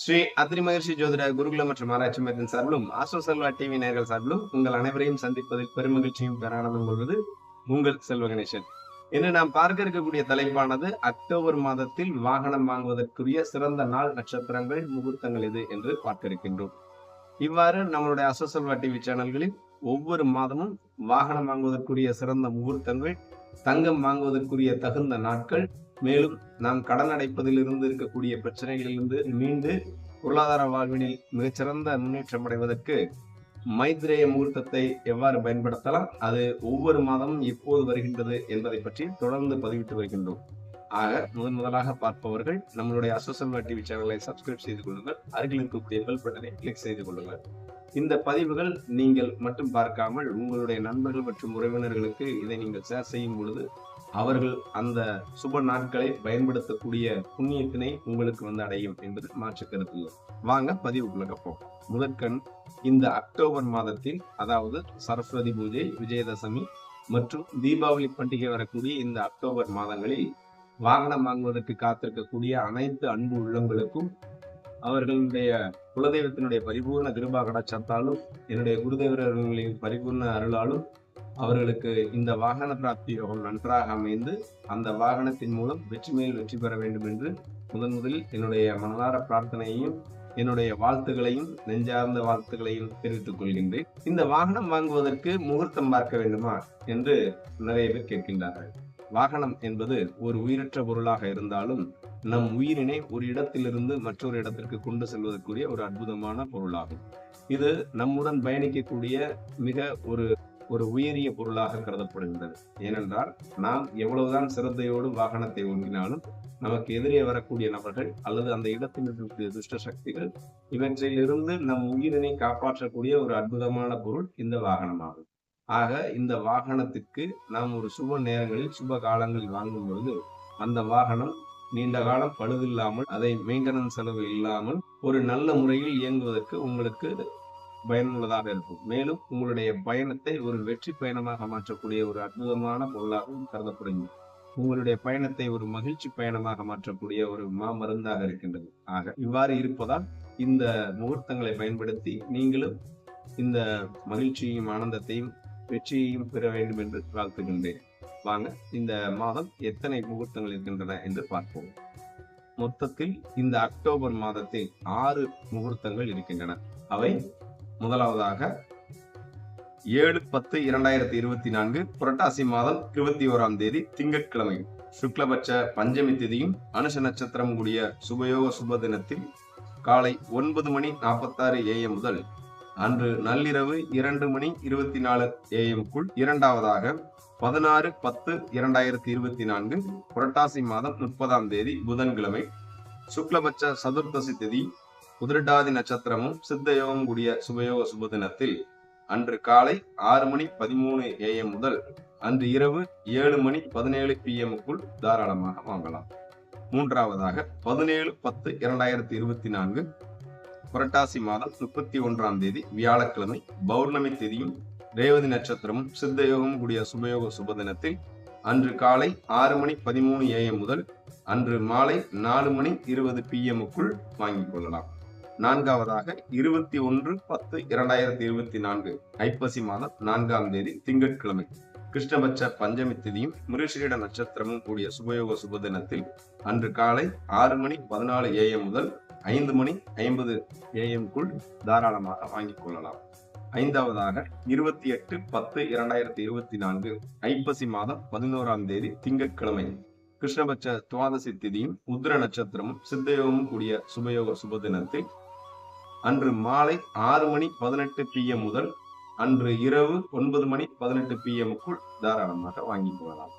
ஸ்ரீ அத்ரி மகர்ஷி ஜோதிட குருகுல மற்றும் ஆராய்ச்சி மையத்தின் சார்பிலும் ஆசோ செல்வா டிவி நேர்கள் சார்பிலும் உங்கள் அனைவரையும் சந்திப்பதில் பெருமகிழ்ச்சியும் பேரானந்தம் கொள்வது உங்கள் செல்வ கணேசன். இன்று நாம் பார்க்க இருக்கக்கூடிய தலைப்பானது அக்டோபர் மாதத்தில் வாகனம் வாங்குவதற்குரிய சிறந்த நாள் நட்சத்திரங்கள் முகூர்த்தங்கள் எது என்று பார்க்க இருக்கின்றோம். இவ்வாறு நம்மளுடைய அசோசல்வா டிவி சேனல்களில் ஒவ்வொரு மாதமும் வாகனம் வாங்குவதற்குரிய சிறந்த முகூர்த்தங்கள் தங்கம் வாங்குவதற்குரிய தகுந்த நாட்கள் மேலும் நாம் கடன் அடைப்பதில் இருந்து இருக்கக்கூடிய பிரச்சனைகளிலிருந்து மீண்டு பொருளாதார வாழ்வினில் மிகச்சிறந்த முன்னேற்றம் அடைவதற்கு மைத்ரேய முகூர்த்தத்தை எவ்வாறு பயன்படுத்தலாம்? அது ஒவ்வொரு மாதமும் எப்போது வருகின்றது என்பதை பற்றி தொடர்ந்து பதிவிட்டு வருகின்றோம். ஆக முதன் முதலாக பார்ப்பவர்கள் நம்மளுடைய அசோசல்வா டிவி சேனலை சப்ஸ்கிரைப் செய்து கொள்ளுங்கள். அருகில் இருக்கக்கூடிய பெல் பட்டனை கிளிக் செய்து கொள்ளுங்கள். இந்த பதிவுகள் நீங்கள் மட்டும் பார்க்காமல் உங்களுடைய நண்பர்கள் மற்றும் உறவினர்களுக்கு இதை நீங்கள் ஷேர் செய்யும் பொழுது அவர்கள் அந்த சுப நாட்களை பயன்படுத்தக்கூடிய புண்ணியத்தினை உங்களுக்கு வந்து அடையும் என்பது மாற்று கருத்து வாங்க பதிவுக்குள்ள கப்போம் முதற்கண் இந்த அக்டோபர் மாதத்தில் அதாவது சரஸ்வதி பூஜை விஜயதசமி மற்றும் தீபாவளி பண்டிகை வரக்கூடிய இந்த அக்டோபர் மாதங்களில் வாகனம் வாங்குவதற்கு காத்திருக்கக்கூடிய அனைத்து அன்பு உள்ளங்களுக்கும் அவர்களுடைய குலதெய்வத்தினுடைய பரிபூர்ண கிருபா கடாச்சாத்தாலும் என்னுடைய குருதேவர்களின் பரிபூர்ண அருளாலும் அவர்களுக்கு இந்த வாகன பிராப்தி யோகம் நன்றாக அமைந்து அந்த வாகனத்தின் மூலம் வெற்றி மேல் வெற்றி பெற வேண்டும் என்று முதன் முதலில் என்னுடைய மனதார பிரார்த்தனையையும் என்னுடைய வாழ்த்துகளையும் நெஞ்சார்ந்த வாழ்த்துகளையும் தெரிவித்துக் கொள்கின்றேன். இந்த வாகனம் வாங்குவதற்கு முகூர்த்தம் பார்க்க வேண்டுமா என்று நிறைய பேர் கேட்கின்றார்கள். வாகனம் என்பது ஒரு உயிரற்ற பொருளாக இருந்தாலும் நம் உயிரினை ஒரு இடத்திலிருந்து மற்றொரு இடத்திற்கு கொண்டு செல்வதற்குரிய ஒரு அற்புதமான பொருளாகும். இது நம்முடன் பயணிக்கக்கூடிய மிக ஒரு ஒரு உயரிய பொருளாக கருதப்படுகின்றது. ஏனென்றால் நாம் எவ்வளவுதான் சிறந்தையோடு வாகனத்தை ஓங்கினாலும் நமக்கு எதிரே வரக்கூடிய நபர்கள் அல்லது அந்த இடத்தில் இருக்கக்கூடிய துஷ்ட சக்திகள் இவற்றிலிருந்து நம் உயிரினை காப்பாற்றக்கூடிய ஒரு அற்புதமான பொருள் இந்த வாகனமாகும். ஆக இந்த வாகனத்திற்கு நாம் ஒரு சுப நேரங்களில் சுப காலங்களில் வாங்கும் பொழுது அந்த வாகனம் நீண்ட காலம் பழுதில்லாமல் அதை மெயின்டெனன்ஸ் செலவு இல்லாமல் ஒரு நல்ல முறையில் இயங்குவதற்கு உங்களுக்கு பயனுள்ளதாக இருக்கும். மேலும் உங்களுடைய பயணத்தை ஒரு வெற்றி பயணமாக மாற்றக்கூடிய ஒரு அற்புதமான பொருளாகவும் கருதப்படுகிறது. உங்களுடைய பயணத்தை ஒரு மகிழ்ச்சி பயணமாக மாற்றக்கூடிய ஒரு மாமருந்தாக இருக்கின்றது. ஆக இவ்வாறு இருப்பதால் இந்த முகூர்த்தங்களை பயன்படுத்தி நீங்களும் இந்த மகிழ்ச்சியையும் ஆனந்தத்தையும் வெற்றியையும் பெற வேண்டும் என்று வாழ்த்துகின்றேன். வாங்க இந்த மாதம் எத்தனை முகூர்த்தங்கள் இருக்கின்றன என்று பார்ப்போம். மொத்தத்தில் இந்த அக்டோபர் மாதத்தில் ஆறு முகூர்த்தங்கள் இருக்கின்றன. அவை முதலாவதாக ஏழு பத்து இரண்டாயிரத்தி இருபத்தி நான்கு புரட்டாசி மாதம் இருபத்தி ஓராம் தேதி திங்கட்கிழமை. சுக்லபட்ச பஞ்சமி திதியும் அனுஷ நட்சத்திரம் கூடிய சுபயோக சுப தினத்தில் காலை ஒன்பது மணி நாற்பத்தாறு ஏஎம் முதல் அன்று நள்ளிரவு இரண்டு மணி இருபத்தி நாலு ஏஎம்க்குள் இரண்டாவதாக பதினாறு பத்து இரண்டாயிரத்தி இருபத்தி நான்கு புரட்டாசி மாதம் முப்பதாம் தேதி புதன்கிழமை. சுக்லபட்ச சதுர்த்தசி திதி உதிரட்டாதி நட்சத்திரமும் சித்த யோகம் கூடிய சுபயோக சுப தினத்தில் அன்று காலை ஆறு மணி பதிமூணு ஏஎம் முதல் அன்று இரவு ஏழு மணி பதினேழு பிஎம்முக்குள் தாராளமாக வாங்கலாம். மூன்றாவதாக பதினேழு பத்து இரண்டாயிரத்தி இருபத்தி நான்கு புரட்டாசி மாதம் முப்பத்தி ஒன்றாம் தேதி வியாழக்கிழமை பௌர்ணமி தேதியும் ரேவதி நட்சத்திரமும் சித்த யோகம் கூடிய சுபயோக சுப தினத்தில் அன்று காலை ஆறு மணி பதிமூணு ஏஎம் முதல் அன்று மாலை நாலு மணி இருபது பிஎம்முக்குள் வாங்கிக் கொள்ளலாம். நான்காவதாக இருபத்தி ஒன்று பத்து இரண்டாயிரத்தி இருபத்தி நான்கு ஐப்பசி மாதம் நான்காம் தேதி திங்கட்கிழமை. கிருஷ்ணபட்ச பஞ்சமி திதியும் மிருஷிட நட்சத்திரமும் கூடிய சுபயோக சுப தினத்தில் அன்று காலை ஆறு மணி பதினாலு ஏஎம் முதல் ஐந்து மணி ஐம்பது ஏஎம்குள் தாராளமாக வாங்கிக் கொள்ளலாம். ஐந்தாவதாக இருபத்தி எட்டு பத்து இரண்டாயிரத்தி இருபத்தி நான்கு ஐப்பசி மாதம் பதினோராம் தேதி திங்கட்கிழமை. கிருஷ்ணபட்ச துவாதசி திதியும் உத்திர நட்சத்திரமும் சித்தயோகமும் கூடிய சுபயோக சுப தினத்தில் அன்று மாலை ஆறு மணி பதினெட்டு பிஎம் முதல் அன்று இரவு ஒன்பது மணி பதினெட்டு பிஎம்முக்குள் தாராளமாக வாங்கிக் கொள்ளலாம்.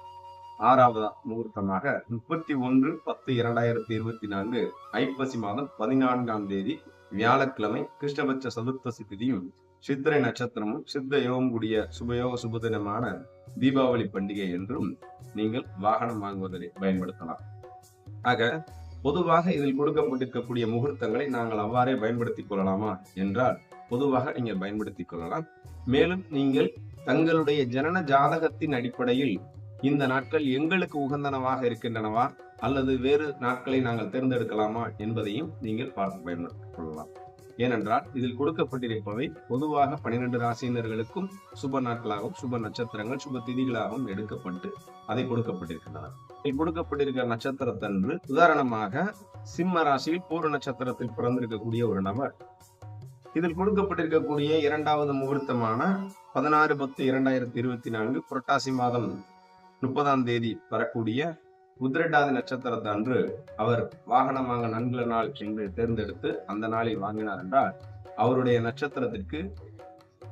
ஆறாவது முகூர்த்தமாக முப்பத்தி ஒன்று பத்து இரண்டாயிரத்தி இருபத்தி நான்கு ஐப்பசி மாதம் பதினான்காம் தேதி வியாழக்கிழமை கிருஷ்ணபட்ச சதுர்த்தசி திதியும் சித்திரை நட்சத்திரமும் சித்த யோகம் கூடிய சுபயோக சுபதினமான தீபாவளி பண்டிகை என்றும் நீங்கள் வாகனம் வாங்குவதை பயன்படுத்தலாம். ஆக பொதுவாக இதில் கொடுக்கப்பட்டிருக்கக்கூடிய முகூர்த்தங்களை நாங்கள் அவ்வாறே பயன்படுத்திக் கொள்ளலாமா என்றால் பொதுவாக நீங்கள் பயன்படுத்திக் கொள்ளலாம். மேலும் நீங்கள் தங்களுடைய ஜனன ஜாதகத்தின் அடிப்படையில் இந்த நாட்கள் எங்களுக்கு உகந்தனவாக இருக்கின்றனவா அல்லது வேறு நாட்களை நாங்கள் தேர்ந்தெடுக்கலாமா என்பதையும் நீங்கள் பார்த்து பயன்படுத்திக் கொள்ளலாம். ஏனென்றால் இதில் கொடுக்கப்பட்டிருப்பவை பொதுவாக பன்னிரண்டு ராசியினர்களுக்கும் சுப நாட்களாகவும் சுப நட்சத்திரங்கள் சுப திதிகளாகவும் எடுக்கப்பட்டு அதை கொடுக்கப்பட்டிருக்கின்றன. கொடுக்கப்பட்டிருக்க கொடுக்கப்பட்டிருக்கிற நட்சத்திரத்தன்று உதாரணமாக சிம்ம ராசியில் பூர நட்சத்திரத்தில் பிறந்திருக்கக்கூடிய ஒரு நபர். இதில் கொடுக்கப்பட்டிருக்கக்கூடிய இரண்டாவது முகூர்த்தமான பதினாறு பத்து இரண்டாயிரத்தி இருபத்தி நான்கு புரட்டாசி மாதம் முப்பதாம் தேதி வரக்கூடிய உத்திரட்டாதி நட்சத்திரத்தை அன்று அவர் வாகனம் வாங்க நாள் என்று தேர்ந்தெடுத்து அந்த நாளில் வாங்கினார் என்றால் அவருடைய நட்சத்திரத்திற்கு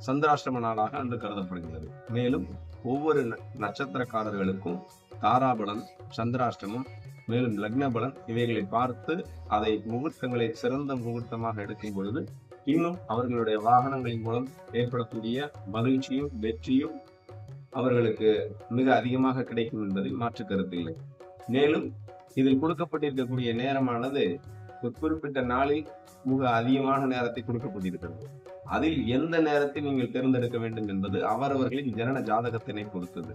சந்திராஷ்டம நாளாக அன்று கருதப்படுகிறது. மேலும் ஒவ்வொரு ந- நட்சத்திரக்காரர்களுக்கும் தாராபலன் சந்திராஷ்டமம் மேலும் லக்ன பலன் இவைகளை பார்த்து அதை முகூர்த்தங்களை சிறந்த முகூர்த்தமாக எடுக்கும் பொழுது இன்னும் அவர்களுடைய வாகனங்களின் மூலம் ஏற்படக்கூடிய மகிழ்ச்சியும் வெற்றியும் அவர்களுக்கு மிக அதிகமாக கிடைக்கும் என்பதில் மாற்று கருத்து இல்லை. மேலும் இதில் கொடுக்கப்பட்டிருக்கக்கூடிய நேரமானது ஒரு குறிப்பிட்ட நாளில் மிக அதிகமான நேரத்தை கொடுக்கப்பட்டிருக்கிறது. அதில் எந்த நேரத்தை நீங்கள் தேர்ந்தெடுக்க வேண்டும் என்பது அவரவர்களின் ஜனன ஜாதகத்தினை பொறுத்தது.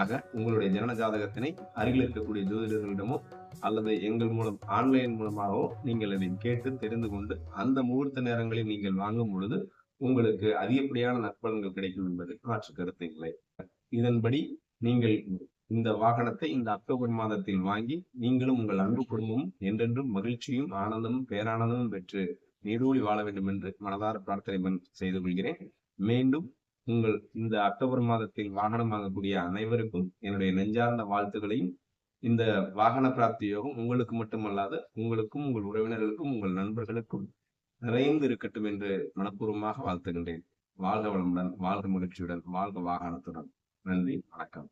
ஆக உங்களுடைய ஜனன ஜாதகத்தினை அருகில் இருக்கக்கூடிய ஜோதிடர்களிடமோ அல்லது எங்கள் மூலம் ஆன்லைன் மூலமாகவோ நீங்கள் அதை கேட்டு தெரிந்து கொண்டு அந்த முகூர்த்த நேரங்களில் நீங்கள் வாங்கும் பொழுது உங்களுக்கு அதிகப்படியான நற்பலன்கள் கிடைக்கும் என்பது மாற்று கருத்து இல்லை இதன்படி நீங்கள் இந்த வாகனத்தை இந்த அக்டோபர் மாதத்தில் வாங்கி நீங்களும் உங்கள் அன்பு குடும்பமும் என்றென்றும் மகிழ்ச்சியும் ஆனந்தமும் பேரானந்தமும் பெற்று நீடூழி வாழ வேண்டும் என்று மனதார பிரார்த்தனை செய்து கொள்கிறேன். மீண்டும் உங்கள் இந்த அக்டோபர் மாதத்தில் வாகனம் வாங்கக்கூடிய அனைவருக்கும் என்னுடைய நெஞ்சார்ந்த வாழ்த்துக்களையும் இந்த வாகன பிராப்தி யோகம் உங்களுக்கு மட்டுமல்லாது உங்களுக்கும் உங்கள் உறவினர்களுக்கும் உங்கள் நண்பர்களுக்கும் நிறைந்து இருக்கட்டும் என்று மனப்பூர்வமாக வாழ்த்துகின்றேன். வாழ்க வளமுடன் வாழ்க மகிழ்ச்சியுடன் வாழ்க வாகனத்துடன். நன்றி வணக்கம்.